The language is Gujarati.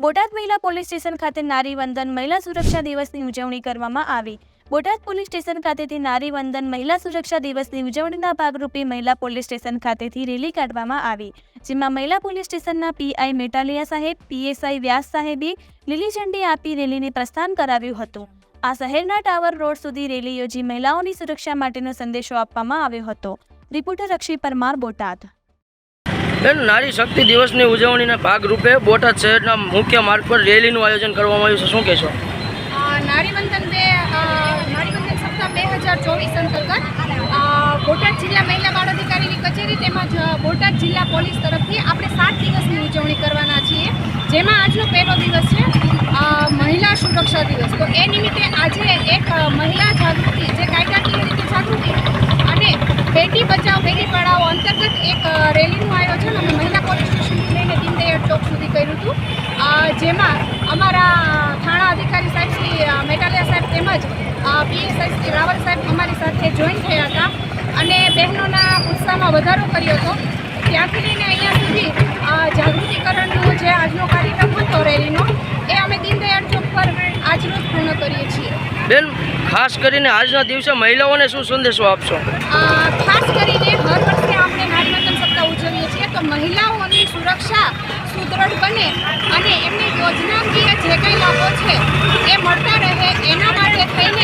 બોટાદ મહિલા પોલીસ સ્ટેશન ખાતે નારી વંદન મહિલા સુરક્ષા દિવસની ઉજવણી કરવામાં આવી. બોટાદ પોલીસ સ્ટેશન ખાતેથી નારી વંદન મહિલા સુરક્ષા દિવસની ઉજવણીના ભાગરૂપે મહિલા પોલીસ સ્ટેશન ખાતેથી રેલી કાઢવામાં આવી, જેમાં મહિલા પોલીસ સ્ટેશનના પીઆઈ મેટાલિયા સાહેબ પીએસઆઈ વ્યાસ સાહેબે લીલી ઝંડી આપી રેલીને પ્રસ્થાન કરાવ્યું હતું. આ શહેરના ટાવર રોડ સુધી રેલી યોજી મહિલાઓની સુરક્ષા માટેનો સંદેશો આપવામાં આવ્યો હતો. રિપોર્ટર અક્ષય પરમાર, બોટાદ. બેન નારી શક્તિ દિવસની ઉજવણીના ભાગરૂપે બોટાદ શહેરના મુખ્ય માર્ગ પર રેલીનું આયોજન કરવામાં આવ્યું છે. શું કહેશો? અ, બે અ, સપ્તાહ બે હજાર ચોવીસ અંતર્ગત બોટાદ જિલ્લા મહિલા બાળ અધિકારીની કચેરી તેમજ બોટાદ જિલ્લા પોલીસ તરફથી આપણે સાત દિવસની ઉજવણી કરવાના છીએ. જેમાં આજનો પહેલો દિવસ છે મહિલા સુરક્ષા દિવસ. તો એ નિમિત્તે આજે એક મહિલા જાગૃતિ જે કાયદાકીય રીતે જાગૃતિ અને બેટી બચાવ બેટી અંતર્ગત એક રેલીનું આયોજન અમે મહિલા પોલીસ સ્ટેશનથી લઈને દીનદયાળ ચોક સુધી કર્યું હતું. જેમાં અમારા થાણા અધિકારી સાહેબ શ્રી મેટાલિયા સાહેબ તેમજ પીએસઆઈ શ્રી રાવલ સાહેબ અમારી સાથે જોઈન થયા હતા અને બહેનોના ઉત્સાહમાં વધારો કર્યો હતો. ત્યાંથી લઈને અહીંયા સુધી જાગૃતિકરણનો જે આજનો કાર્યક્રમ હતો રેલીનો એ અમે દીનદયાળ ચોક પર આજરોજ પૂર્ણ કરીએ છીએ. બેન ખાસ કરીને આજના દિવસે મહિલાઓને શું સંદેશો આપશો? ખાસ કરીને છે એ મળતા રહે એના માટે થઈને